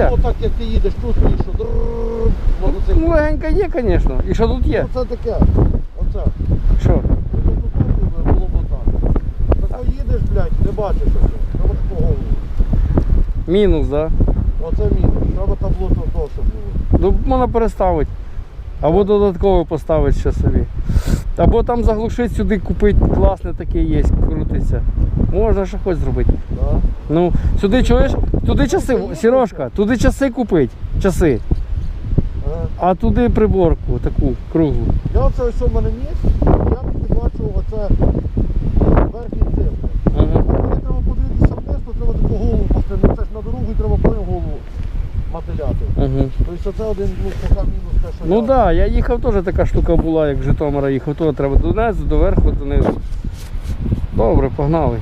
є. Ну, так як ти їдеш, чувствуєш, що дрррррр, мотоцикл. Ну, легенька є, звісно. І що тут є? Оце таке. Оце. Що? Ну, тут тут було б так. Їдеш, блядь, не бачиш оце. Треба таку голову. Мінус, так? Да? Оце мінус. Треба табло щоб було. Ну, можна переставити. Або додатково поставити ще собі. Або там заглушити сюди купити, класне таке є, крутиться. Можна що хоч зробити. Да? Ну, сюди чуєш, туди часи, Сірошка, туди часи купить, часи. А туди приборку таку круглу. Я оце ось у мене місць, я тільки бачу оце верхній цифри. Ага. Мені треба подивитися вниз, то треба таку голову поставити. Ну, Це ж на дорогу і треба потім голову мотиляти. Ага. Тобто це один ну, поки мінус те, що Ну я... так, да, я їхав теж така штука була, як з Житомира їхав, то треба донизу, доверху, донизу. Добре, погнали.